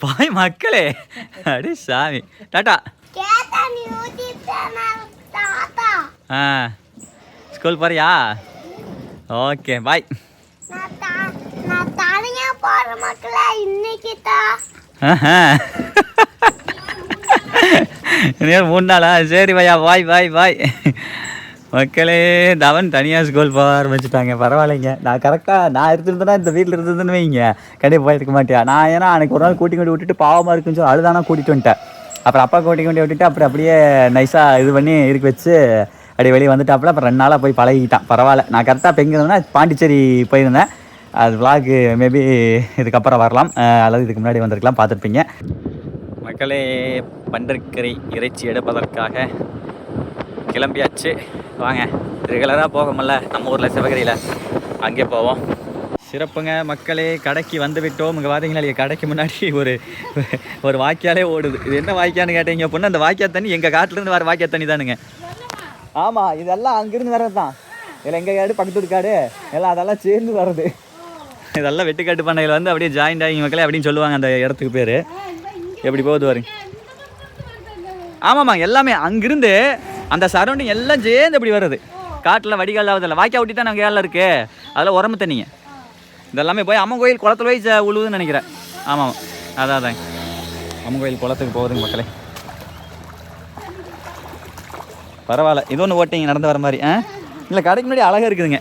பாய் மக்களே. அடி சாமி. டாட்டா ஆ. ஸ்கூல் போறியா? Okay bye. இன்னும் மூணு நாளா? சரி பையா. பாய் பாய் பாய். மக்களே தவன் தனியாக ஸ்கூல் போக ஆரம்பிச்சுட்டாங்க. பரவாயில்லைங்க. நான் கரெக்டாக நான் இருந்திருந்தேன்னா இந்த வீட்டில் இருந்ததுன்னு வைங்க. கண்டிப்பாக போயிருக்க மாட்டியா? நான் ஏன்னா அன்றைக்கி ஒரு நாள் கூட்டி கொண்டு விட்டுட்டு பாவமாக இருக்குன்னு சொல்லி அழுதானா கூட்டிட்டு வந்துட்டேன். அப்புறம் அப்பா கூட்டி கொண்டு விட்டுட்டு அப்புறம் அப்படியே நைஸாக இது பண்ணி இருக்க வச்சு அப்படியே வெளியே வந்துட்டாப்புல. அப்புறம் ரெண்டு நாளாக போய் பழகிட்டான். பரவாயில்ல. நான் கரெக்டாக இப்போ எங்கே இருந்தேன்னா பாண்டிச்சேரி போயிருந்தேன். அது விளாக்கு மேபி இதுக்கப்புறம் வரலாம். அல்லது இதுக்கு முன்னாடி வந்திருக்கலாம். பார்த்துருப்பீங்க. மக்களே பண்டற்கரை இறைச்சி எடுப்பதற்காக கிளம்பியாச்சு. வாங்க ரெகுலராக போகமல்ல நம்ம ஊரில் சிவகிரியில். அங்கே போவோம். சிறப்புங்க மக்களே கடைக்கு வந்து விட்டோம் இங்கே பார்த்தீங்களா இல்லையா கடைக்கு முன்னாடி ஒரு ஒரு வாய்க்காலே ஓடுது. இது என்ன வாய்க்கான்னு கேட்டீங்க அப்படின்னா அந்த வாய்க்கா தண்ணி எங்கள் காட்டிலேருந்து வர வாய்க்கா தண்ணி தானுங்க. ஆமாம் இதெல்லாம் அங்கேருந்து வர்றது தான் இதில் எங்கள் காடு பக்கத்து காடு எல்லாம் அதெல்லாம் சேர்ந்து வர்றது. இதெல்லாம் வெட்டுக்காட்டு பண்ணையில் வந்து அப்படியே ஜாயிண்ட் ஆகி மக்களே அப்படின்னு சொல்லுவாங்க அந்த இடத்துக்கு பேர். எப்படி போகுது பாருங்க. ஆமாம்மா எல்லாமே அங்கிருந்து அந்த சரௌண்டிங் எல்லாம் சேர்ந்து இப்படி வருது. காட்டில் வடிகால் ஆகுதில்ல. வாய்க்கா ஒட்டி தான் நாங்கள் ஏழில் இருக்கு. அதில் உரம்பு தண்ணிங்க. இதெல்லாமே போய் அம்மன் கோயில் குளத்துல போய் ச- உழுவுதுன்னு நினைக்கிறேன். ஆமாம். அதான் அதான். அம்மன் கோயில் குளத்துக்கு போகுதுங்க மக்களே. பரவாயில்ல. இது ஒன்று ஓட்டிங்க நடந்து வர மாதிரி. ஆ? இல்லை கடைக்கு முன்னாடி அழகாக இருக்குதுங்க.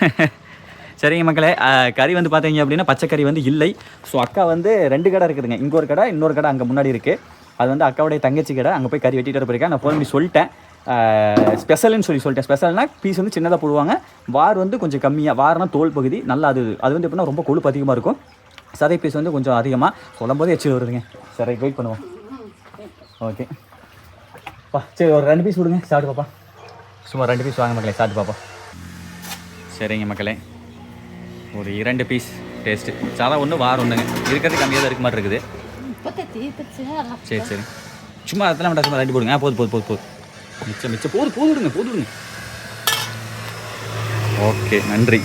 சரிங்க மக்களே. கறி வந்து பார்த்தீங்க அப்படின்னா பச்சைக்கறி வந்து இல்லை. ஸோ அக்கா வந்து ரெண்டு கடை இருக்குதுங்க. இங்கே ஒரு கடை இன்னொரு கடை அங்கே முன்னாடி இருக்குது அது வந்து அக்காவுடைய தங்கச்சி கடை. அங்கே போய் கறி வெட்டிட்டு போயிருக்கேன் நான் போய் சொல்லிட்டேன். ஸ்பெஷல்னு சொல்லி சொல்லிட்டேன். ஸ்பெஷல்னா பீஸ் வந்து சின்னதாக போடுவாங்க. வார் வந்து கொஞ்சம் கம்மியாக வார்னா தோல் பகுதி நல்லா அது அது வந்து எப்படின்னா ரொம்ப கொழுப்பு அதிகமாக இருக்கும். சதை பீஸ் வந்து கொஞ்சம் அதிகமாக சொல்லும் போதே எச்சு வருதுங்க. சரி வெயிட் பண்ணுவோம். ஓகே பா சரி ஒரு ரெண்டு பீஸ் விடுங்க சாப்பிட்டு பாப்பா. சும்மா ரெண்டு பீஸ் வாங்க மக்களே சாப்பிட்டு பாப்பா. சரிங்க மக்களே. ஒரு இரண்டு பீஸ் டேஸ்ட்டு சாதா ஒன்று வாரம் ஒன்றுங்க இருக்கிறது கம்மியாக தான் இருக்க மாதிரி இருக்குது. சரி சரி. சும்மா அதெல்லாம் வேண்டாம் சும்மா ரெண்டு போடுங்க. ஆ, போதும் போதும் போதும் போதும் மிச்சம் மிச்சம். போதும் போது விடுங்க போது விடுங்க. ஓகே நன்றி.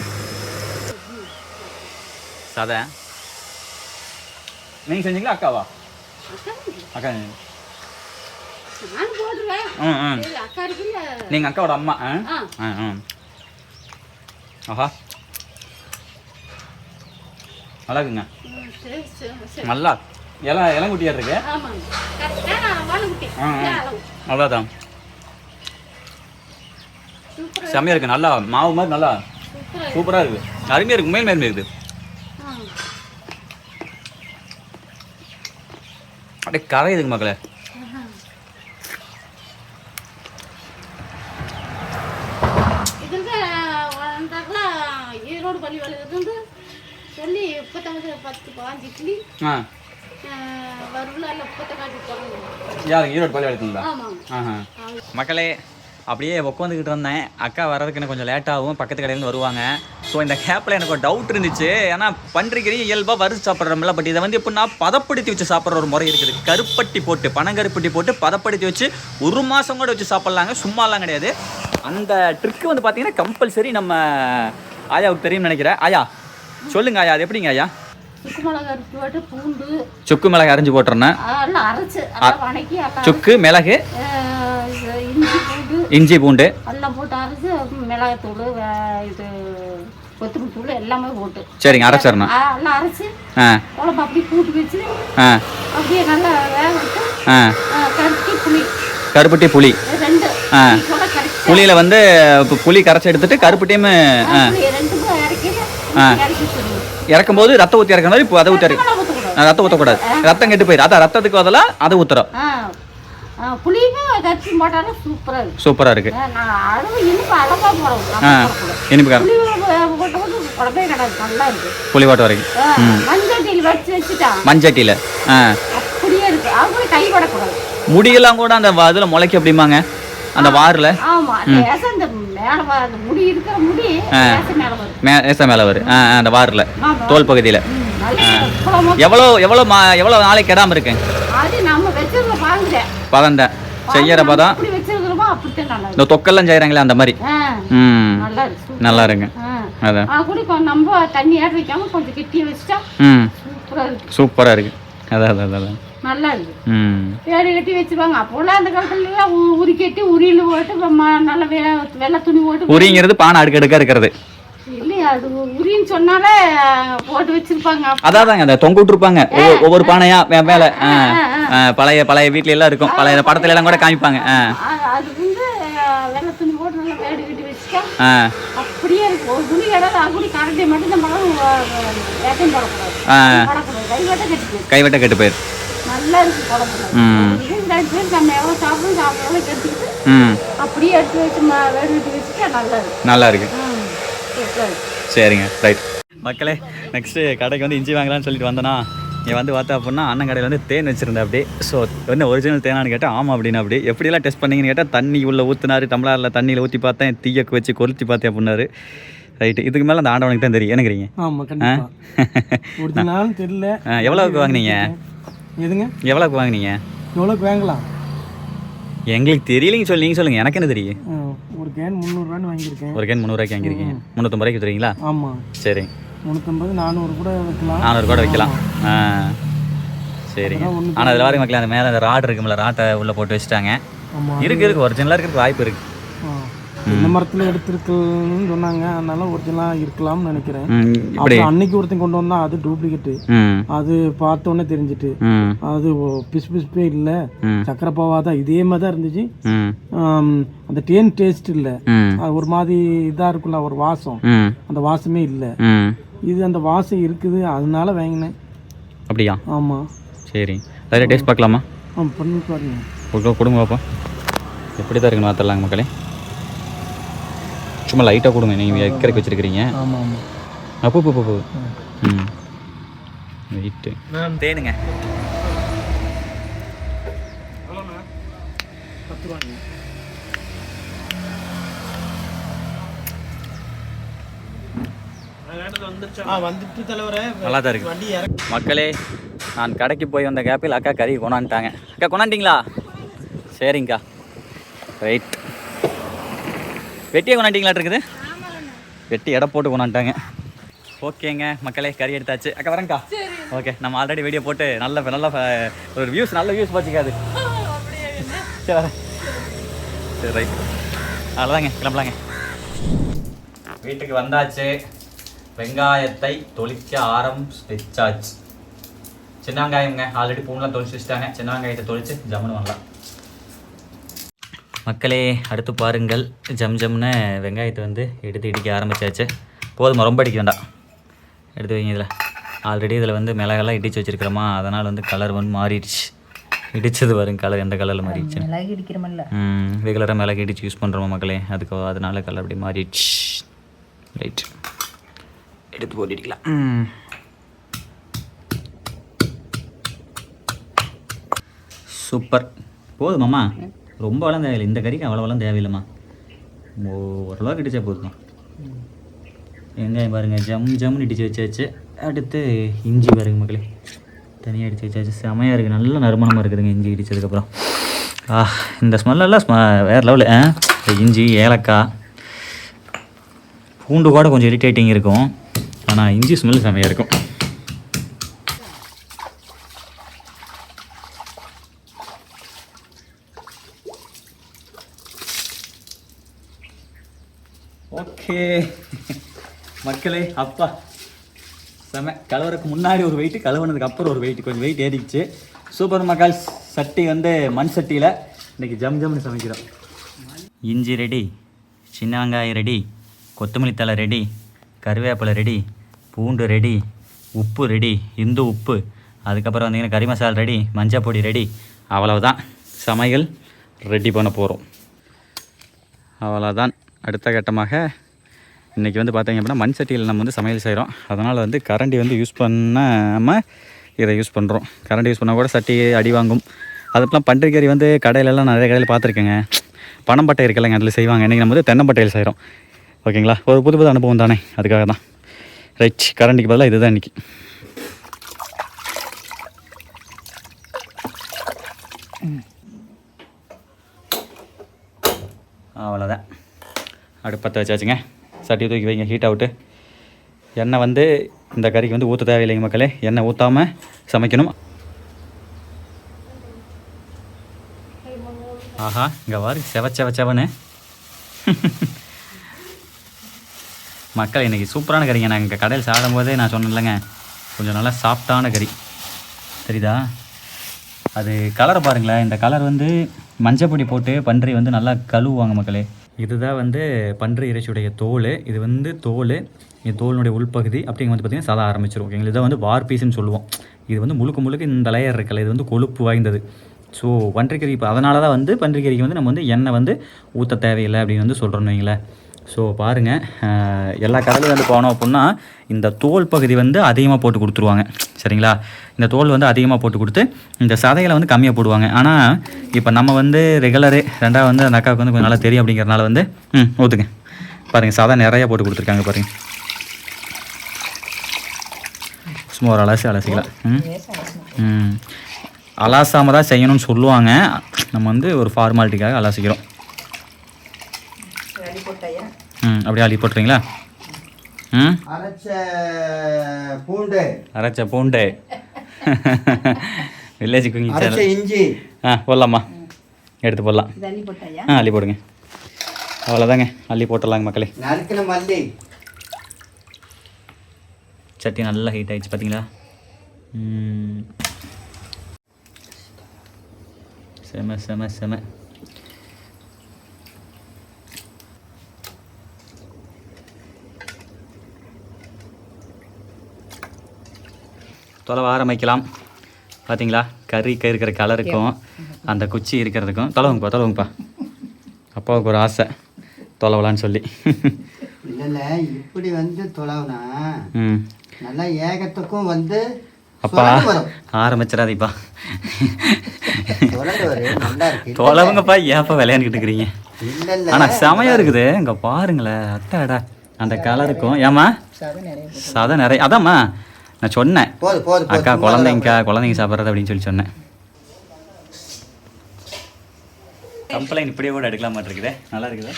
சாதா நீங்கள் செஞ்சீங்களா அக்காவா? அக்கா நீங்கள் அக்காவோட அம்மா ஆ? ஆ. ஆஹா. சரி. நல்லா இலம் இளங்குட்டியாக இருக்கு அவ்வளோதான் செம்மையாக இருக்கு. நல்லா மாவு மாதிரி நல்லா சூப்பரா சூப்பராக இருக்குது அருமையாக இருக்கு. மேல் மேல் இருக்குது. அப்படியே கரையுதுங்க மக்களே. ஈரோடு பள்ளி வேலையிலிருந்து சொல்லி முப்பத்தஞ்சு பத்து பாஞ்சு இட்லி ஆ வருவில் இல்லை முப்பத்தஞ்சாஞ்சு போகிறாங்க யார் ஈரோடு பள்ளி எடுத்துங்களா ஆமாங்க ஆஹா. மக்களே அப்படியே உட்காந்துக்கிட்டு இருந்தேன். அக்கா வர்றதுக்கு எனக்கு கொஞ்சம் லேட் ஆகும். பக்கத்து கடையிலேருந்து வருவாங்க. ஸோ இந்த கேப்பில் எனக்கு ஒரு டவுட் இருந்துச்சு. ஏன்னா பன்றிக்கறி இயல்பாக வறுத்து சாப்பிட்றோம்ல. பட் இதை வந்து எப்படின்னா பதப்படுத்தி வச்சு சாப்பிட்ற ஒரு முறை இருக்குது. கருப்பட்டி போட்டு பனங்கருப்பட்டி போட்டு பதப்படுத்தி வச்சு ஒரு மாதம் கூட வச்சு சாப்பிட்லாங்க. சும்மாலாம் கிடையாது. அந்த ட்ரிக்கு வந்து பார்த்தீங்கன்னா கம்பல்சரி நம்ம ஆயாவுக்கு தெரியும்னு நினைக்கிறேன். ஆயா சொல்லுங்க ஆயா. அது எப்படிங்க ஆயா? சுக்கு மிளகா அரைச்சி போட்டு பூண்டு சுக்கு மிளகு அரைஞ்சு போட்டுறேன் அரைச்சு வணக்கி சுக்கு மிளகு? இஞ்சி பூண்டு இஞ்சி பூண்டு. எல்லாம் போட்டு அரைச்சு மிளகாத்தூள் இது கொத்தமல்லி தூள் எல்லாமே போட்டு. சரிங்க அரைச்சிடணும். எல்லாம் அரைச்சு குழம்பு அப்படியே கூட்டி வச்சு ஆ. அப்படியே நல்லா வேக விட்டு கருப்பட்டி புளி. கருப்பட்டி புளி. ரெண்டு. புளியில் வந்து இப்போ புளி கரைச்சி எடுத்துட்டு கருப்பட்டியும் ஆ. ரெண்டுமே இறக்கி ஆ. இறக்கி வச்சிடணும் இறக்கும்போது ரத்தம் ஊற்றி இறக்குற மாதிரி இப்போ அதை ஊற்றி ரத்தம் ஊற்றக்கூடாது ரத்தம் கெட்டு போயிடும் அதான் ரத்தத்துக்கு பதிலாக அதை ஊற்றுறோம் போட்டாலும் சூப்பராக அளவு இனிப்பு காரம் புளி போட்டு போட்டு குழம்பே கிடையாது. நல்லா இருக்கு. புளி வாட்டை வரைக்கும் மஞ்சட்டியில் இருக்கு. முடியெல்லாம் கூட அந்த இதில் முளைக்க அப்படிமாங்க அந்த வாரில்? ஏசா மேலே வரும். அந்த வாரில். தோல் பகுதியில். எவ்வளோ எவ்வளோ மா எவ்வளோ நாளைக்கு கெடாமல் பாருங்க பதந்தேன் செய்யற பதம் இருக்கு இந்த தொக்கெல்லாம் செய்கிறாங்களே அந்த மாதிரி? ம். நல்லா இருக்கு. அதான். நம்ம தண்ணி ஆட் வைக்காம கொஞ்சம் வச்சுட்டா இருக்கு. சூப்பராக இருக்கு. அதான் அதான், அதான். நல்லா இருக்கு வேடி கட்டி வச்சிருவாங்க. அப்போலாம் அந்த காலத்துலலாம் உ- உரி கட்டி உரியில் போட்டு நல்ல வெ வெள்ளை துணி போட்டு உரிங்கிறது பானை அடுக்கடுக்கா இருக்கிறது. இல்லையா அது உரின்னு சொன்னாலே போட்டு வச்சிருப்பாங்க. அதாதாங்க அந்த தொங்க விட்டுருப்பாங்க. ஒவ்வொரு- ஒவ்வொரு பானையா மேல பழைய பழைய வீட்ல எல்லாம் இருக்கும். பழைய படத்துல எல்லாம் கூட காமிப்பாங்க. அது வந்து வெள்ளை துணி போட்டு நல்லா வேடி கட்டி வச்சுட்டா அப்படியே இருக்கு ஒரு துணி இடம் அப்படி கரண்டி மட்டும் நம்ம வேட்டையும் போடக்கூடாது ஆ. போடக்கூடாது கை வெட்ட கட்டி கைவெட்ட கெட்டு போயிரு நல்லா இருக்கு குழம்புல ம். இது ரெண்டு பேர் நம்ம எவ்வளோ சாப்பிடும் சாப்பிடாம கட்டிக்கிட்டு ம். அப்படியே எடுத்து வச்சு ம- வேடி கட்டி வச்சுட்டா நல்லா இருக்கு நல்லா இருக்கு ம். சூப்பரா இருக்கு. சரிங்க ரைட். மக்களே நெக்ஸ்ட்டு கடைக்கு வந்து இஞ்சி வாங்கலாம்னு சொல்லிட்டு வந்தேனா இங்கே வந்து பார்த்தா அப்படின்னா அண்ணன் கடையில் வந்து தேன் வச்சுருந்தேன் அப்படி ஸோ என்ன ஒரிஜினல் தேனான்னு கேட்டால் ஆமாம் அப்படின்னு அப்படி எப்படியெல்லாம் டெஸ்ட் பண்ணீங்கன்னு கேட்டால் தண்ணி உள்ளே ஊற்றுனாரு டம்ளரில் தண்ணியில் ஊற்றி பார்த்தேன் தீயக்கு வச்சு கொளுத்தி பார்த்தேன் அப்படின்னாரு. ரைட்டு இதுக்கு மேலே அந்த ஆண்டவனுக்கு தான் தெரியும். என்னங்கிறீங்க? ஆமா கண்டிப்பா. ஒரிஜினல் தெரியல. எவ்வளவுக்கு வாங்குனீங்க? எதுங்க? எவ்வளோக்கு வாங்குனீங்க? எவ்வளோக்கு வாங்கலாம்? எங்களுக்கு தெரியலைங்க சொல்லி நீங்கள் சொல்லுங்கள் எனக்கு என்ன தெரியும் ஒரு கேன் முந்நூறுரூவான்னு வாங்கியிருக்கேன். ஒரு கேன் முந்நூறுவாய்க்கு வாங்கியிருக்கீங்க. முந்நூற்றம்பது ரூபாய்க்கு தருவீங்களா ஆமா. சரி. முந்நூற்றம்பது நானூறு கூட வைக்கலாம் நானூறு கூட வைக்கலாம் ஆ சரிங்க. ஆனால் இதில் வரைக்கும் மக்களே அந்த மேலே அந்த ராட் இருக்கும்ல ராட்டை உள்ளே போட்டு வச்சுட்டாங்க. ஆமா இருக்கு இருக்கு. ஒரிஜினலாக இருக்கிறதுக்கு வாய்ப்பு இருக்கு. ஆ. இந்த மரத்தில் எடுத்திருக்குன்னு சொன்னாங்க. அதனால ஒரிஜினலாக இருக்கலாம்னு நினைக்கிறேன். அப்புறம் அன்னைக்கு ஒருத்தன் கொண்டு வந்தா அது டூப்ளிகேட்டு ம். அது பார்த்த உடனே தெரிஞ்சிட்டு அது பிசு பிசுப்பே இல்லை. சக்கரை பாவா தான் இதே மாதிரி தான் இருந்துச்சு அந்த தேன் டேஸ்ட் இல்லை. ஒரு மாதிரி இதாக இருக்குல்ல ஒரு வாசம். அந்த வாசமே இல்லை. இது அந்த வாசம் இருக்குது அதனால வாங்கினேன். அப்படியா? ஆமாம் சரி. அதில் டேஸ்ட் பார்க்கலாமா? ஆ பண்ணி பாருங்க. கொடுங்க பார்ப்போம் எப்படி தான் இருக்குன்னு பார்த்துடலாங்க மக்களே. சும்மா லைட்டாக கொடுங்க நீங்கள் வைக்கிறக்கு வச்சுருக்கிறீங்க. ஆமாம் அப்போ போ போ ம். வெயிட்டு தேனுங்க. நல்லா தான் இருக்கு. மக்களே நான் கடைக்கு போய் வந்த கேப்பில் அக்கா கறி கொண்டாந்துட்டாங்க. அக்கா கொண்டாண்டிங்களா சரிங்கக்கா. ரைட் வெட்டியே கொண்டாண்டிங்களா இருக்குது? வெட்டி எடை போட்டு கொண்டாந்துட்டாங்க. ஓகேங்க மக்களே கறி எடுத்தாச்சு. அக்கா வரேங்க்கா ஓகே நம்ம ஆல்ரெடி வீடியோ போட்டு நல்ல நல்ல ஒரு வியூஸ் நல்ல வியூஸ் போச்சுக்காது. சரி வரேன் சரி ரைட் அவ்வளோதாங்க கிளம்பலாங்க. வீட்டுக்கு வந்தாச்சு. வெங்காயத்தை தொளிக்க ஆரம்பிச்சாச்சு சின்ன வெங்காயம்ங்க. ஆல்ரெடி பூண்டெலாம் தொளிச்சு வச்சுட்டாங்க. சின்ன வெங்காயத்தை தொளிச்சு ஜம்முன்னு வரலாம். மக்களே அடுத்து பாருங்கள். ஜம் ஜம்னு வெங்காயத்தை வந்து எடுத்து இடிக்க ஆரம்பிச்சாச்சு. போதுமா? ரொம்ப அடிக்க வேண்டாம். எடுத்து வைங்க இதில். ஆல்ரெடி இதில் வந்து மிளகெல்லாம் இடித்து வச்சிருக்கிறோமா? அதனால் வந்து கலர் வந்து மாறிடுச்சு. இடிச்சது வரும் கலர் எந்த கலரில் மாறிடுச்சு மிளகு இடிக்கிறோமல்ல ம் ரெகுலராக மிளகு இடிச்சு யூஸ் பண்ணுறோமா மக்களே? அதுக்கு அதனால கலர் அப்படி மாறிடுச்சு. ரைட் எடுத்து போட்டுக்கலாம் சூப்பர் போதுமாம்மா? ரொம்ப வளம் தேவையில்லை. இந்த கறிக்கு அவ்வளோ வளம் தேவையில்லைம்மா. ஓ- ஓரளவுக்கு இடிச்சா போதும் வெங்காயம் பாருங்கள் ஜம் ஜம்னு இடிச்சு வச்சாச்சு. அடுத்து இஞ்சி பாருங்கள் மக்களே. தனியாக இடித்து வச்சாச்சு. செமையாக இருக்குது நல்ல நறுமணமாக இருக்குதுங்க இஞ்சி இடித்ததுக்கப்புறம் ஆ இந்த ஸ்மெல்லெல்லாம் ஸ்ம வேறு லெவலு ஆ? இஞ்சி ஏலக்காய். பூண்டு கூட கொஞ்சம் இரிட்டேட்டிங் இருக்கும். ஆனால் இஞ்சி ஸ்மெல் செமையாக இருக்கும் ஓகே மக்களே அப்பா. செம கலவரக்கு முன்னாடி ஒரு வெயிட் கலவுனதுக்கு அப்புறம் ஒரு வெயிட் கொஞ்சம் வெயிட் ஏறிடுச்சு. சூப்பர் மக்கள் சட்டி வந்து மண் சட்டியில் இன்னைக்கு ஜம் ஜம்னு சமைக்கிறோம். இஞ்சி ரெடி சின்ன வெங்காயம் ரெடி கொத்தமல்லி தழை ரெடி கருவேப்பிலை ரெடி பூண்டு ரெடி உப்பு ரெடி இந்து உப்பு அதுக்கப்புறம் வந்தீங்கன்னா கறி மசாலா ரெடி மஞ்சள் பொடி ரெடி அவ்வளவுதான். சமையல் ரெடி பண்ண போகிறோம் அவ்வளோதான் அடுத்த கட்டமாக இன்றைக்கி வந்து பார்த்தீங்க அப்படின்னா மண் சட்டியில் நம்ம வந்து சமையல் செய்கிறோம். அதனால் வந்து கரண்டி வந்து யூஸ் பண்ணாமல் இதை யூஸ் பண்ணுறோம். கரண்டி யூஸ் பண்ணால் கூட சட்டி அடி வாங்கும். அதுக்கெலாம் பன்றிக்கறி வந்து கடையிலலாம் நிறைய கடையில் பார்த்துருக்கேங்க. பனம்பட்டை இருக்கலைங்க அதில் செய்வாங்க. இன்றைக்கி நம்ம வந்து தென்னம்பட்டையில் செய்கிறோம். ஓகேங்களா? ஒரு புது புது அனுபவம் தானே அதுக்காக தான். ரைட் கரண்டிக்கு பதிலாக இதுதான் இன்றைக்கி அவ்வளோதான். அடுப்பத்தை வச்சாச்சுங்க. சட்டியை தூக்கி வைங்க ஹீட் அவுட்டு எண்ணெய் வந்து இந்த கறிக்கு வந்து ஊற்ற தேவையில்லைங்க மக்களே. எண்ணெய் ஊற்றாமல் சமைக்கணும். ஆஹா இங்கே வாரு செவ செவ செவனு மக்கள் இன்றைக்கி சூப்பரான கறிங்க. நான் இங்கே கடையில் சாப்பிடும்போதே நான் சொன்னேன்லங்க கொஞ்சம் நல்லா சாஃப்டான கறி. தெரியுதா? அது கலரை பாருங்களேன். இந்த கலர் வந்து மஞ்சப்பொடி போட்டு பன்றி வந்து நல்லா கழுவுவாங்க மக்களே. இதுதான் வந்து பன்றி இறைச்சியுடைய தோல். இது வந்து தோல் இந்த தோலினுடைய உள்பகுதி அப்படிங்க வந்து பார்த்திங்கன்னா சாதா ஆரம்பிச்சிரும். ஓகேங்களா இதை வந்து வார் சொல்லுவோம். இது வந்து முழுக்க முழுக்க இந்த லேயர் இருக்கல இது வந்து கொழுப்பு வாய்ந்தது. ஸோ பன்றிக்கறி இப்போ அதனால தான் வந்து பன்றிக்கறிக்கு வந்து நம்ம வந்து எண்ணெய் வந்து ஊற்ற தேவையில்லை அப்படின்னு வந்து சொல்கிறோன்னு வைங்களேன். ஸோ பாருங்கள் எல்லா கடையிலும் வந்து போனோம் அப்படின்னா இந்த தோல் பகுதி வந்து அதிகமாக போட்டு கொடுத்துருவாங்க. சரிங்களா? இந்த தோல் வந்து அதிகமாக போட்டு கொடுத்து இந்த சதைகளை வந்து கம்மியாக போடுவாங்க. ஆனால் இப்போ நம்ம வந்து ரெகுலரு ரெண்டாவது வந்து அந்த அக்காவுக்கு வந்து கொஞ்சம் நல்லா தெரியும் அப்படிங்கிறனால வந்து ம் ஊற்றுங்க பாருங்கள் சதை நிறையா போட்டு கொடுத்துருக்காங்க பாருங்கள் சும்மா ஒரு அலசி அலசிக்கலாம். ம் ம். அலாசாமல் தான் செய்யணும்னு சொல்லுவாங்க. நம்ம வந்து ஒரு ஃபார்மாலிட்டிக்காக அலாசிக்கிறோம். ம் அப்படியே அள்ளி போட்டுறீங்களா? ம்? அரைச்ச பூண்டு. அரைச்ச பூண்டு. Village cooking channel. இஞ்சி. ஆ போடலாமா? எடுத்து போடலாம். ஆ அள்ளி போடுங்க. அவ்வளோதாங்க அள்ளி போட்டுடலாங்க மக்களே. மல்லி. சட்டி நல்லா ஹீட் ஆயிடுச்சு பார்த்தீங்களா. செம செம செம. தொலைவ ஆரம்பிக்கலாம். பார்த்தீங்களா கறி இருக்கிற கலருக்கும் அந்த குச்சி இருக்கிறதுக்கும் தொலைவுங்கப்பா தொலைவுங்கப்பா அப்பாவுக்கு ஒரு ஆசை. தொலைவலான்னு சொல்லி. இல்ல இப்படி வந்து தொலைவுனா நல்லா ஏகத்துக்கும் வந்து அப்பா ஆரம்பிச்சிடாதீப்பா. தொலைவுங்கப்பா ஏப்பா விளையாண்டுக்கிட்டு இருக்கிறீங்க? இல்ல இல்ல. ஆனா செமையா இருக்குது. இங்க பாருங்களேன். அட்டாடா அந்த கலருக்கும் ஏமா சதை நிறைய. அதாம்மா. நான் சொன்னேன். அக்கா குழந்தைங்கக்கா குழந்தைங்க சாப்பிட்றது அப்படின்னு சொல்லி சொன்னேன். கம்ப்ளைண்ட் இப்படியே கூட எடுக்கலாம் மாட்டிருக்குதே நல்லா இருக்குது.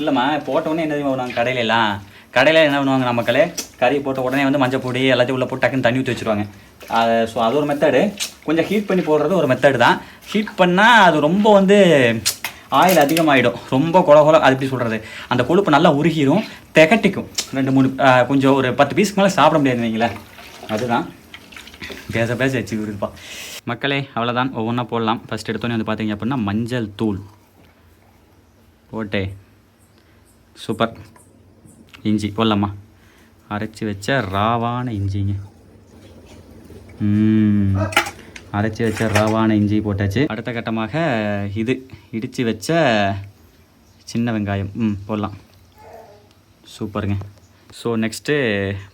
இல்லைம்மா போட்ட உடனே என்ன பண்ணுவாங்க கடையில எல்லாம்? கடையில் என்ன பண்ணுவாங்க நம்ம மக்களே கறி போட்ட உடனே வந்து மஞ்சள் பொடி எல்லாத்தையும் உள்ள போட்டு டக்குன்னு தண்ணி ஊற்றி வச்சுருவாங்க. அது ஸோ அது ஒரு மெத்தடு கொஞ்சம் ஹீட் பண்ணி போடுறது ஒரு மெத்தடு தான். ஹீட் பண்ணால் அது ரொம்ப வந்து ஆயில் அதிகமாகிடும் ரொம்ப கொல கொல அது எப்படி சொல்கிறது அந்த கொழுப்பு நல்லா உருகிரும் திகட்டிக்கும். ரெண்டு மூணு கொஞ்சம் ஒரு பத்து பீஸ்க்கு மேலே சாப்பிட முடியாது வைங்களேன். அதுதான். பேச பேச வச்சு விருப்பா மக்களே அவ்வளோதான் ஒவ்வொன்றா போடலாம். ஃபஸ்ட் எடுத்தோன்னே வந்து பார்த்தீங்க அப்படின்னா மஞ்சள் தூள். போட்டே. சூப்பர். இஞ்சி போடலாமா? அரைச்சி வச்ச ராவான இஞ்சிங்க. அரைச்சி வச்ச ராவான இஞ்சி போட்டாச்சு. அடுத்த கட்டமாக இது இடித்து வச்ச சின்ன வெங்காயம். ம் போடலாம். சூப்பருங்க. ஸோ நெக்ஸ்ட்டு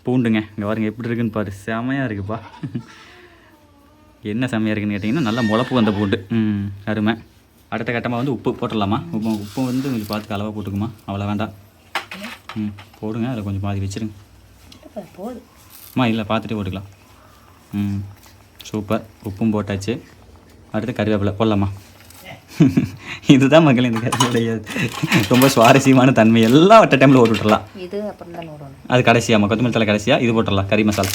பூண்டுங்க. இங்கே பாருங்க எப்படி இருக்குன்னு பாரு. செமையாக இருக்குப்பா. என்ன செமையாக இருக்குன்னு கேட்டிங்கன்னா நல்லா முளப்பு வந்த பூண்டு. ம் அருமை. அடுத்த கட்டமாக வந்து உப்பு போட்டுடலாமா? உப்பு உப்பு வந்து கொஞ்சம் பார்த்து அளவாக போட்டுக்குமா? அவ்வளோ வேண்டாம். ம் போடுங்க. அதில் கொஞ்சம் பாதி வச்சிருங்க. அம்மா இல்லை பார்த்துட்டு போட்டுக்கலாம். ம். சூப்பர். உப்பும் போட்டாச்சு. அடுத்து கருவேப்பிலை போடலாமா? இதுதான் மக்கள் இந்த கருவேப்பிலைய ரொம்ப சுவாரஸ்யமான தன்மை. எல்லாம் வட்ட டைமில் ஓட்டு விட்டுறலாம். இது அது கடைசியாம்மா கொத்தமல்லி தலை கடைசியாக இது போட்டுடலாம். கறி மசாலா.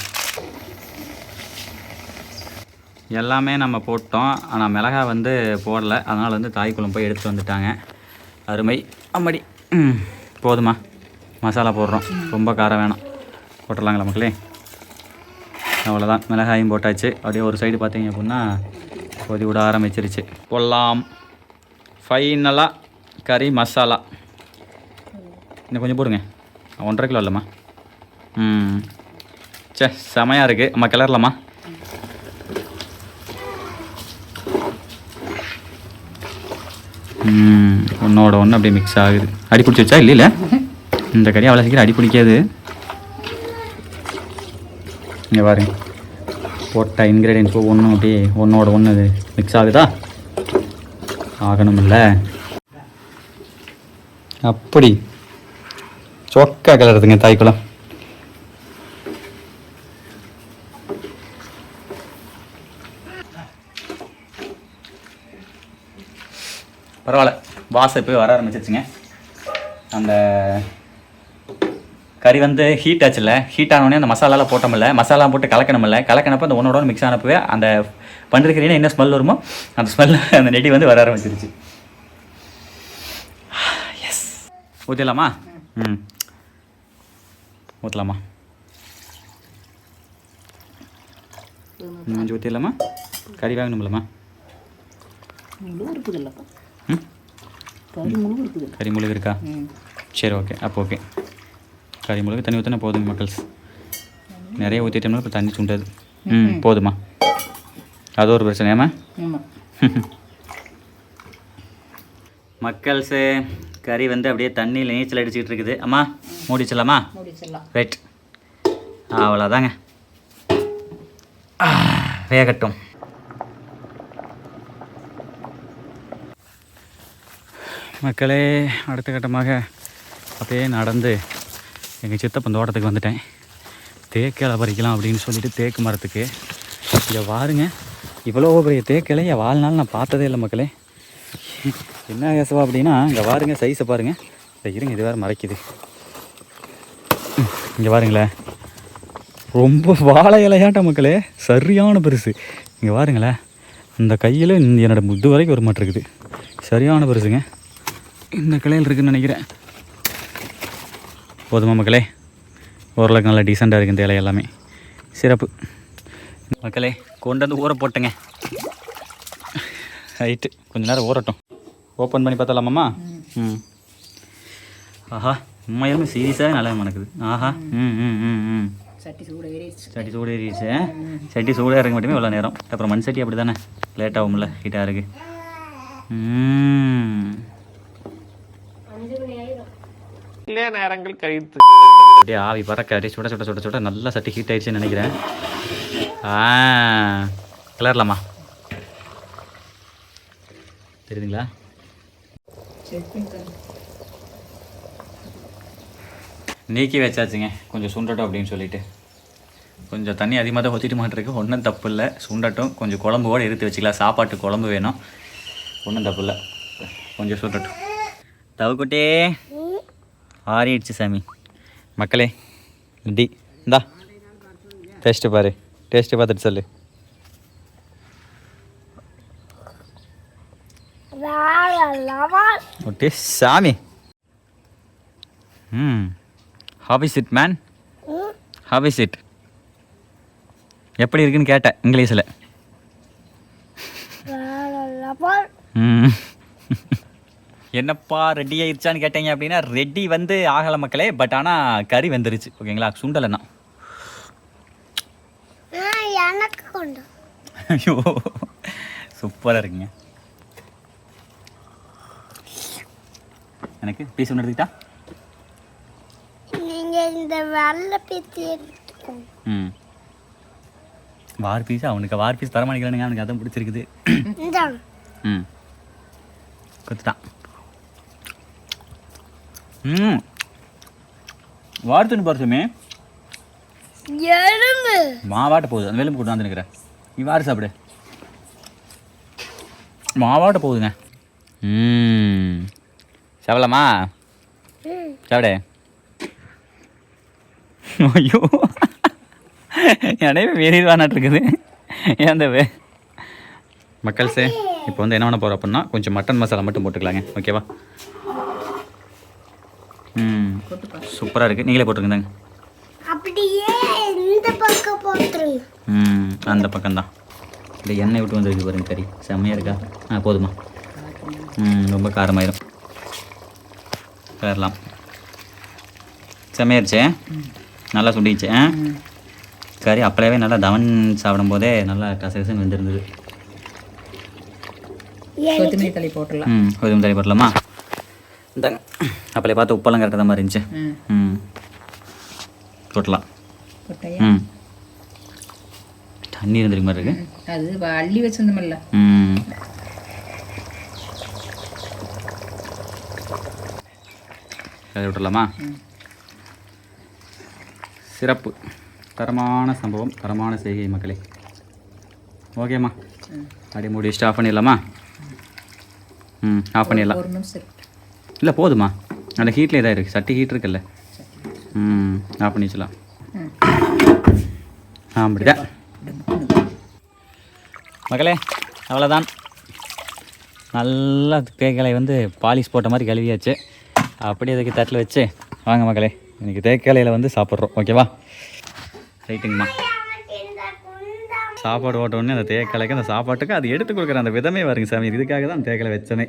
எல்லாமே நம்ம போட்டோம். ஆனால் மிளகா வந்து போடல. அதனால் வந்து தாய் போய் எடுத்துட்டு வந்துட்டாங்க. அருமை. அம்மடி. போதுமா? மசாலா போடுறோம். ரொம்ப காரம் வேணாம். போட்டுடலாங்களா மக்களே? அவ்வளோதான் மிளகாயும் போட்டாச்சு. அப்படியே ஒரு சைடு பார்த்தீங்க அப்படின்னா கொதி விட ஆரம்பிச்சிருச்சு. கொல்லாம். ஃபைனலாக கறி மசாலா இன்னும் கொஞ்சம் போடுங்க. ஒன்றரை கிலோ இல்லைம்மா. ம். சே செமையாக இருக்குது அம்மா கிளறலாமா? ம். ஒன்றோட ஒன்று அப்படியே மிக்ஸ் ஆகுது. அடி பிடிச்சி வச்சா இல்லை இந்த கறி அவ்வளோ சீக்கிரம் அடி பிடிக்காது. இங்கே பாருங்க போட்ட இன்க்ரீடியன்ஸ் ஒன்றும் அப்படியே ஒன்றோட ஒன்று மிக்ஸ் ஆகுதா? ஆகணும்ல. அப்படி. சொக்கா கலருதுங்க தாய்க்குளம். பரவாயில்ல. வாசல் போய் வர ஆரம்பிச்சிருச்சுங்க. அந்த கறி வந்து ஹீட் ஆச்சுல ஹீட் ஆனோடனே அந்த மசாலாலாம் போட்டோம்ல மசாலா போட்டு கலக்கணுமில்ல கலக்கினப்போ அந்த ஒன்னோட மிக்ஸ் ஆனப்பவே அந்த பண்ணிருக்கிறீங்க என்ன ஸ்மெல் வருமோ அந்த ஸ்மெல் அந்த நெடி வந்து வர ஆரம்பிச்சிருச்சு. எஸ் ஊற்றிடலாமா ம். ஊற்றலாமா கொஞ்சம் ஊற்றிடலாமா கறி வாங்கணும்லம்மா. கறி முழுகு இருக்கா? சரி ஓகே அப்போ ஓகே கறி முழுகு தண்ணி ஊற்றினா போதுங்க மக்கள்ஸ். நிறைய ஊற்றிட்டோம்னா இப்போ தண்ணி சுண்டாது ம் போதுமா? அது ஒரு பிரச்சனையாம்மா ஆமாம் மக்கள்ஸு கறி வந்து அப்படியே தண்ணியில் நீச்சல் அடிச்சுக்கிட்டு இருக்குது. அம்மா மூடிச்சலாமா முடிச்சிடலாம். ரைட் அவ்வளோதாங்க வேகட்டும். மக்களே அடுத்த கட்டமாக அப்படியே நடந்து எங்கள் சித்தப்பன் தோட்டத்துக்கு வந்துட்டேன். தேக்கிலை பறிக்கலாம் அப்படின்னு சொல்லிட்டு தேக்கு மரத்துக்கு. இங்கே பாருங்க இவ்வளோ பெரிய தேக்கிலை என் வாழ்நாள் நான் பார்த்ததே இல்லை மக்களே. என்ன கேசவா அப்படின்னா இங்கே பாருங்க சைஸை பாருங்கள் இந்த இருங்க இது வேறு மறைக்குது. இங்கே பாருங்களேன் ரொம்ப வாழை இலையாட்ட மக்களே சரியான பெருசு. இங்கே பாருங்களேன் இந்த கையில் என்னோட முது வரைக்கும் ஒரு மாட்டிருக்குது. சரியான பெருசுங்க. இந்த கிளையில் இருக்குதுன்னு நினைக்கிறேன். போதுமா மக்களே? ஓரளவுக்கு நல்லா டீசெண்டாக இருக்குது இந்த இலை எல்லாமே. சிறப்பு. மக்களே கொண்டு வந்து ஊற போட்டுங்க. ரைட்டு கொஞ்ச நேரம் ஊறட்டும். ஓப்பன் பண்ணி பார்த்தலாமாம்மா ம். ஆஹா உண்மையாலுமே சீரியஸாக நல்லா மணக்குது. ஆஹா ம் ம் ம் ம். சட்டி சூடு ஏறிடுச்சு. சட்டி சூடு ஏறிடுச்சு. சட்டி சூடாக இறங்க மட்டுமே இவ்வளோ நேரம். அப்புறம் மண் சட்டி அப்படி தானே லேட் ஆகும்ல ஹீட்டாக இருக்கு. ம். அப்படியே ஆவி பறக்க. அப்படியே சுட சுட சுட சுட. நல்லா சட்டி ஹீட் ஆயிடுச்சுன்னு நினைக்கிறேன். ஆ கிளறலாமா தெரியுதுங்களா? நீக்கி வச்சாச்சுங்க. கொஞ்சம் சுண்டட்டும் அப்படின்னு சொல்லிட்டு. கொஞ்சம் தண்ணி அதிகமாக தான் ஊற்றிட்டு மாட்டிருக்கு. ஒன்றும் தப்பு இல்லை. சுண்டட்டும். கொஞ்சம் குழம்போடு எடுத்து வச்சுக்கலாம். சாப்பாட்டு குழம்பு வேணும். ஒன்றும் தப்பு இல்லை. கொஞ்சம் சுண்டட்டும். தவக்குட்டே. ஆறிடுச்சு சாமி. மக்களே டி இந்தா. டேஸ்ட்டு பாரு டேஸ்ட்டு பார்த்துட்டு சொல்லு. ஓகே சாமி. ம் how is it man how is it எப்படி இருக்குன்னு கேட்டேன் இங்கிலீஷில். ம். என்னப்பா ரெடி ஆயிடுச்சான்னு கேட்டீங்க அப்படின்னா ரெடி வந்து ஆகலை மக்களே பட் ஆனால் கறி வெந்துருச்சு. ஓகேங்களா? கொண்டு ஐயோ சூப்பராக இருக்குங்க. எனக்கு பீஸ் ஒன்று எடுத்துக்கிட்டா? நீங்க இந்த வெள்ளை எடுத்துக்கோங்க. ம். வார் பீஸ் அவனுக்கு வார் பீஸ் தர மாட்டேங்கிறானுங்க அவனுக்கு அதான் பிடிச்சிருக்குது. ம். கொடுத்துட்டான். வார்த்துன்னு பாருமே எறும்பு மாவாட்ட போகுது. அந்த வெளும்பு கொண்டு வந்துருக்கிறேன் நீ வாரு சாப்பிடு. மாவாட்ட போகுதுங்க. ம். சாப்பிடலாமா. சாப்பிடு. ஐயோ. இடையே மீறிடுவானாட்டு இருக்குது. ஏன் வே மக்கள்ஸே இப்போ வந்து என்ன பண்ண போகிறோம் அப்படின்னா கொஞ்சம் மட்டன் மசாலா மட்டும் போட்டுக்கலாங்க. ஓகேவா? சூப்பராக இருக்குது நீங்களே போட்டுருங்க அப்படியே இந்த பக்கம் போட்டுருங்க ம் அந்த பக்கம்தான். இந்த எண்ணெய் விட்டு வந்திருக்கு பாருங்க கறி. செம்மையாக இருக்கா? ஆ போதுமா. ம் ரொம்ப காரமாயிரும். கறலாம். செம்மையாயிருச்சே நல்லா சுண்டிச்சு ஆ? கறி அப்படியே நல்லா தவன் சாப்பிடும் போதே நல்லா கசகசன்னு வெந்திருந்தது. கொத்தமல்லி தள்ளி போட்டுடலாம். ம் கோதுமை தண்ணி போடலாமா இந்தாங்க. அப்படியே பார்த்து உப்பெல்லாம் கரெக்டாக தான் மாதிரி இருந்துச்சு. ம் ம். போட்டலாம் போட்டையா ம். தண்ணி இருந்திருக்கு மாதிரி இருக்கு? அது அள்ளி வச்சிருந்தோம்ல. ம். கதை விட்டுலாமா சிறப்பு. தரமான சம்பவம் தரமான செய்கை மக்களே. ஓகேம்மா. அப்படியே மூடி வச்சுட்டு ஆஃப் பண்ணிடலாமா? ம். ஆஃப் பண்ணிடலாம். ஒரு நிமிஷம் இல்லை போதுமா அந்த ஹீட்டில் இதாக இருக்குது சட்டி ஹீட் இருக்குல்ல. ம் ஆஃப் பண்ணி வச்சலாம் அப்படிதான். மகளே அவ்வளோதான் நல்லா தேக்கலை வந்து பாலிஷ் போட்ட மாதிரி கழுவியாச்சு. அப்படியே அதுக்கு தட்டில் வச்சு வாங்க மகளே. இன்றைக்கி தேக்கலையில் வந்து சாப்பிட்றோம். ஓகேவா ரைட்டுங்கம்மா சாப்பாடு ஓட்ட உடனே அந்த தேக்கலைக்கு அந்த சாப்பாட்டுக்கு அது எடுத்து கொடுக்குற அந்த விதமே வருங்க சாமி. இதுக்காக தான் தேக்கலை வச்சனே.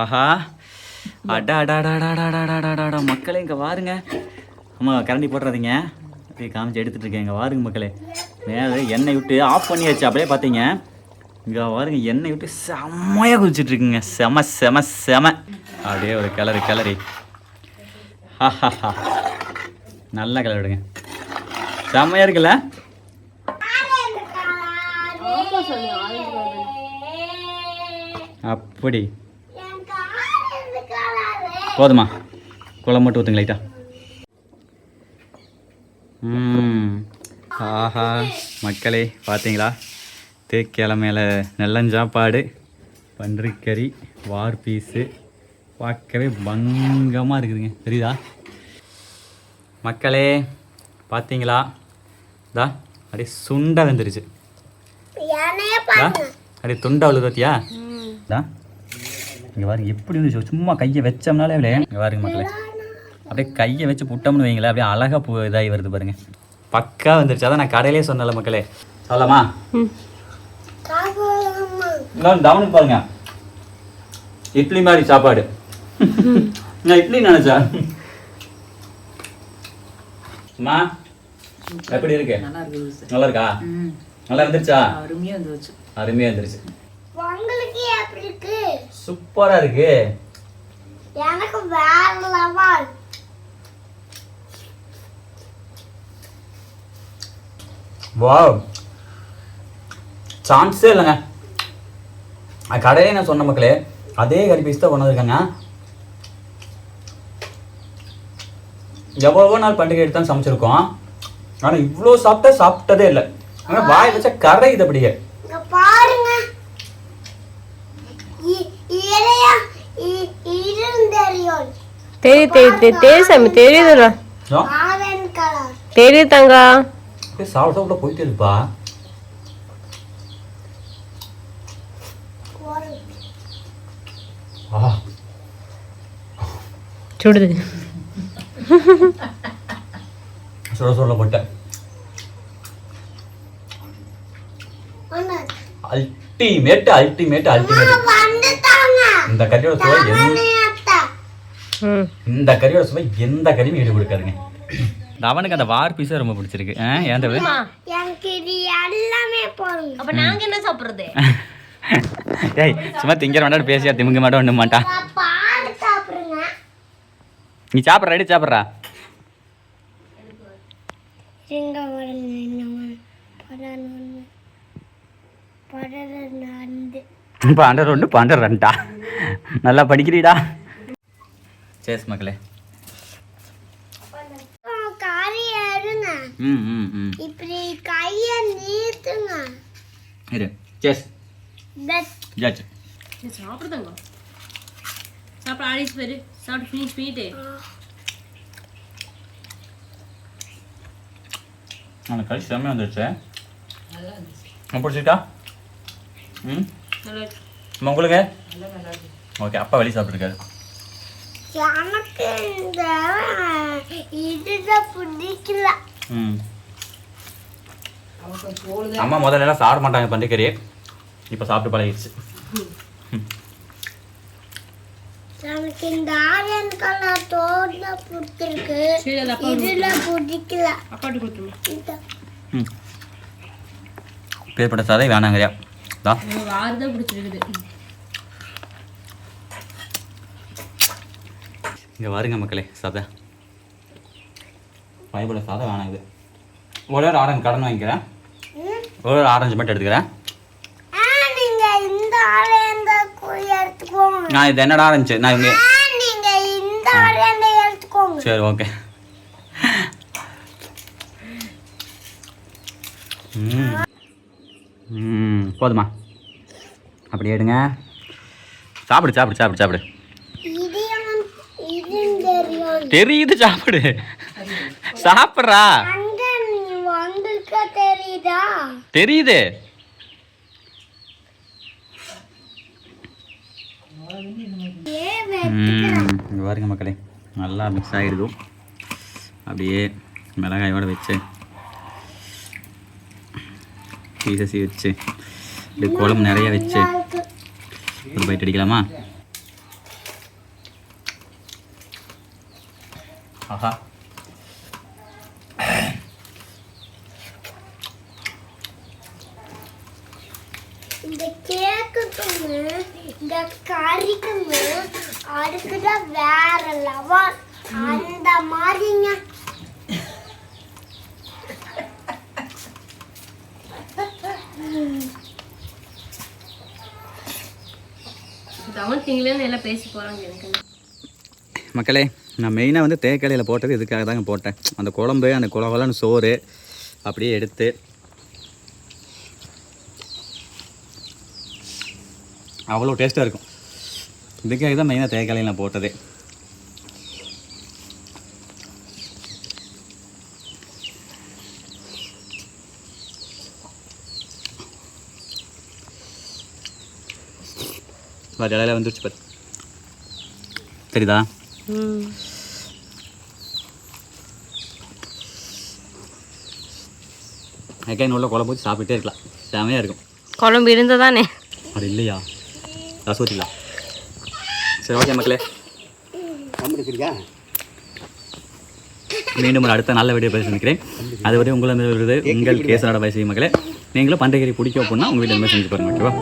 ஆஹா. அடா அடா அடா அடா அடா அடா அடா மக்களே இங்கே வாருங்க. அம்மா கரண்டி போட்டுறாதீங்க. அப்படியே காமிச்சு எடுத்துகிட்டு இருக்கேன். இங்கே வாருங்க மக்களே. மேலே எண்ணெய் விட்டு ஆஃப் பண்ணியாச்சு. அப்படியே பார்த்தீங்க. இங்கே பாருங்க எண்ணெய் விட்டு செம்மையாக குதிச்சுட்டு இருக்குங்க. செம செம செம. அப்படியே ஒரு கிளறி கிளறி. ஹா ஹா ஹா நல்லா கிளறிடுங்க. செம்மையாக இருக்குல்ல? அப்படி. போதுமா. குழம்பு மட்டும் ஊற்றுங்க லைட்டா ம். ஆஹா மக்களே பார்த்தீங்களா தேக்கிழ மேலே நெல்லஞ்சாப்பாடு பன்றிக்கறி வார் பீஸு பார்க்கவே பங்கமாக இருக்குதுங்க. தெரியுதா? மக்களே பார்த்தீங்களா தா அப்படியே சுண்டா வெந்துருச்சு. அப்படியே துண்டா அவ்வளோ பார்த்தியா தா இங்கே பாருங்க எப்படி இருந்துச்சு சும்மா கையை வச்சோம்னாலே அப்படியே இங்கே பாருங்க மக்களே. அப்படியே கையை வச்சு புட்டோம்னு வைங்களேன் அப்படியே அழகாக பூ இதாகி வருது பாருங்க. பக்கா வந்துருச்சு. அதான் நான் கடையிலே சொன்னல மக்களே. சொல்லலாமா டவுனுக்கு பாருங்க. இட்லி மாதிரி சாப்பாடு. நான் இட்லி நினைச்சா? அம்மா எப்படி இருக்கு? நல்லா இருக்கா நல்லா இருந்துச்சா அருமையாக இருந்துச்சு அருமையா இருந்துருச்சு உங்களுக்கு எப்படி இருக்கு? சூப்பரா இருக்கு. எனக்கு வேற லெவல். வாவ். சான்ஸே இல்லைங்க. கடையிலே நான் சொன்ன மக்களே அதே கறி பீஸ் தான் கொண்டு வந்திருக்காங்க எவ்வளவோ நாள் பண்டிகை எடுத்து தான் சமைச்சிருக்கோம். ஆனால் இவ்வளோ சாப்பிட்டா சாப்பிட்டதே இல்லை. ஆனால் வாய் வச்சா கரை இது அப்படியே. தெரியுது தெரியுது சாமி தெரியுதுண்ணா தெரியுது தங்கா. சாப்பிட்டா கூட போயிட்டு இருப்பா. சுடுது. சுட சுட போட்டேன் அல்டிமேட் அல்டிமேட் அல்டிமேட் இந்த கட்டியோட சுவை என்ன இந்த கறியோட சுவை எந்த கறியும் ஈடு கொடுக்காதுங்க. அவனுக்கு அந்த வார் பீஸே ரொம்ப பிடிச்சிருக்கு. ஏன் எனக்கு இது எல்லாமே போடுங்க அப்ப நாங்க என்ன சாப்பிடுறது? ஏய் சும்மா திங்கிற மாட்டா பேசியா திமுங்க மாட்டோம் ஒன்றும் மாட்டா. நீ சாப்பிட்ற ரெடி சாப்பிட்றா. பன்னெண்டு ஒன்று பன்னெண்டு ரெண்டா? நல்லா படிக்கிறீடா. சேஸ் மக்களே ம் ம் ம் இப்படி கையை நீட்டுங்க இரு சேஸ் ஜாச்சு சாப்பிடுதாங்க சாப்பிட ஆடிச்சு பேரு சாப்பிட்டு ஃபினிஷ் பண்ணிட்டு அந்த கறி செம்மையாக வந்துருச்சு ரொம்ப பிடிச்சிருக்கா ம் நல்லா அம்மா, உங்களுக்கு ஓகே அப்பா வெளியே சாப்பிட்ருக்காரு எனக்கு இந்த இதுதான் பிடிக்கல. ம். அம்மா முதல்ல எல்லாம் சாப்பிட மாட்டாங்க பண்டிகரி. இப்போ சாப்பிட்டு பழகிடுச்சு. எனக்கு இந்த ஆரஞ்சு கலர் தோல்ல பிடிச்சிருக்கு. இதுல பிடிக்கல. பேர்பட்ட சாதை வேணாங்கய்யா. ஆறு தான் பிடிச்சிருக்குது. இங்கே வருங்க மக்களே சதை. பைபிள சாதம் வேணாம் இது. ஒரே ஒரு ஆரஞ்சு கடன் வாங்கிக்கிறேன். ஒரே ஒரு ஆரஞ்சு மட்டும் எடுத்துக்கிறேன். நான் இது என்னடா ஆரஞ்சு? நான் இங்கே சரி ஓகே. போதுமா. அப்படி எடுங்க. சாப்பிடு சாப்பிடு சாப்பிடு சாப்பிடு. தெரியுது சாப்பிடு. சாப்பிட்றா. தெரியுதா? பாருங்க மக்களே. நல்லா மிக்ஸ் ஆகிடுது அப்படியே மிளகாயோட வச்சு பீசசி வச்சு இப்படி குழம்பு நிறைய வச்சு ஒரு பைட் அடிக்கலாமா? ஆஹா இந்த கேக்குக்குமே இந்த கறிக்குமே அதுக்குதான் வேற லெவல். அந்த மாதிரிங்க. எல்லாம் பேசி போறாங்க எனக்கு. மக்களே நான் மெயினாக வந்து தேக்கலையில் போட்டது இதுக்காக தாங்க போட்டேன். அந்த குழம்பு அந்த குழவெல்லாம் சோறு அப்படியே எடுத்து. அவ்வளோ டேஸ்ட்டாக இருக்கும். இதுக்காக தான் மெயினாக தேக்கலையில் நான் போட்டதே. பாரு வந்துருச்சு பாரு. தெரியுதா? அகைன் உள்ள குழம்பு ஊற்றி சாப்பிட்டே இருக்கலாம். செமையாக இருக்கும். குழம்பு இருந்ததானே? அது இல்லையா? ரசம் ஊற்றிக்கலாம் சரி ஓகே மக்களே. மீண்டும் ஒரு அடுத்த நல்ல வீடியோ பேச நினைக்கிறேன். அதுவரை உங்களை உங்கள் கேசனோட வயசு மக்களே நீங்களும் பண்டிகை பிடிக்கும் அப்படின்னா உங்கள் வீட்டில் செஞ்சு பாருங்க ஓகேவா